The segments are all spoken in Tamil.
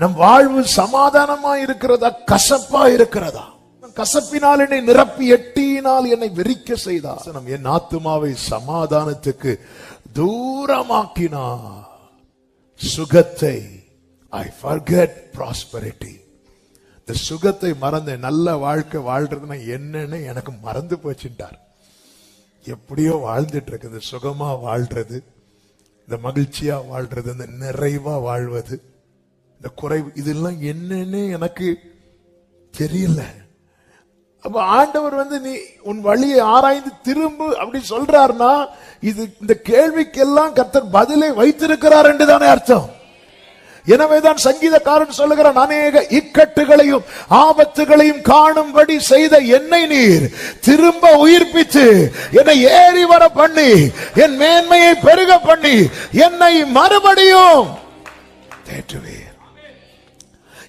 நம் வாழ்வு சமாதானமா இருக்கிறதா? கசப்பா இருக்கிறதா? கசப்பினால் என்னை நிரப்பி எட்டியினால் என்னை வெறிக்க செய்தா? நம் என் ஆத்துமாவை சமாதானத்துக்கு தூரமாக்கினா. சுகத்தை ஐ ஃபர்கெட் ப்ராஸ்பரிட்டி இந்த சுகத்தை மறந்து நல்ல வாழ்க்கை வாழ்றதுன்னா என்னன்னு எனக்கு மறந்து போச்சுட்டார் எப்படியோ வாழ்ந்துட்டு இருக்கு இந்த சுகமா வாழ்றது இந்த மகிழ்ச்சியா வாழ்றது இந்த நிறைவா வாழ்வது. இந்த குறைவு இதெல்லாம் என்னன்னு எனக்கு தெரியல. அப்ப ஆண்டவர் வந்து நீ உன் வழியை ஆராய்ந்து திரும்பு அப்படி சொல்றாருன்னா இது இந்த கேள்விக்கெல்லாம் கர்த்தர் பதிலை வைத்திருக்கிறார் என்று தானே அர்த்தம். எனவேதான் சங்கீதக்காரன் சொல்லுகிறான் அநேக இக்கட்டுகளையும் ஆபத்துகளையும் காணும்படி செய்த என்னை நீர் திரும்ப உயிர்ப்பித்து என்னை ஏறி வர பண்ணி என் மேன்மையை பெருக பண்ணி என்னை மறுபடியும்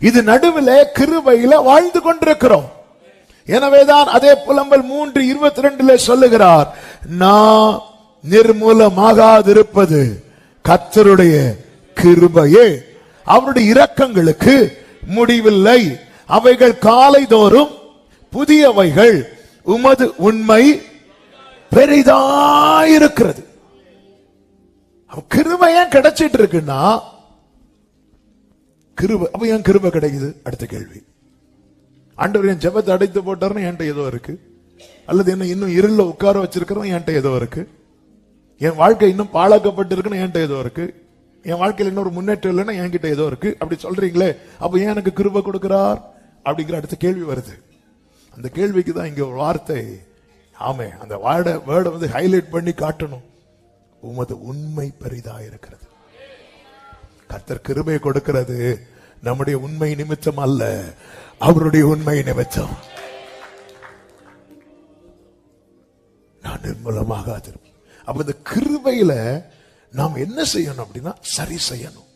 இது நடுவில் கிருபையில வாழ்ந்து கொண்டிருக்கிறோம். எனவேதான் அதே புலம்பல் மூன்று இருபத்தி ரெண்டுல சொல்லுகிறார் நான் நிர்மூலமாகாதிருப்பது கத்தருடைய கிருபையே. அவருடைய இரக்கங்களுக்கு முடிவில்லை. அவைகள் காலைதோறும் புதியவைகள் உமது உண்மை பெரிதாயிருக்கிறது. அப்ப கிடைச்சிட்டு இருக்குன்னா கிருப அப்ப ஏன் கிருப கிடைக்குது? அடுத்த கேள்வி. ஆண்டவர் என் ஜபத்தை அடைத்து போட்டாருன்னு என்கிட்ட ஏதோ இருக்கு. அல்லது என்ன இன்னும் இருள உட்கார வச்சிருக்கிறோம் என்கிட்ட ஏதோ இருக்கு. என் வாழ்க்கை இன்னும் பாழாக்கப்பட்டிருக்குன்னு என்கிட்ட ஏதோ இருக்கு. என் வாழ்க்கையில் இன்னொரு முன்னேற்றம் இல்லைன்னா என்கிட்ட ஏதோ இருக்கு. அப்படி சொல்றீங்களே அப்ப ஏன் எனக்கு கிருபை கொடுக்கிறார்? அப்படிங்கிற அடுத்த கேள்வி வருது. அந்த கேள்விக்கு தான் இங்க ஒரு வார்த்தை. ஆமே அந்த வேர்டை வேர்டை வந்து ஹைலைட் பண்ணி காட்டணும். உமது உண்மை பெரிதா இருக்கிறது கர்த்தர் கிருபை கொடுக்கிறது நம்முடைய உண்மை நிமித்தம் அல்ல அவருடைய உண்மை நிமித்தம். நான் நிர்மூலமாக அப்ப இந்த கிருபையில நாம் என்ன செய்யணும் அப்படின்னா சரி செய்யணும்.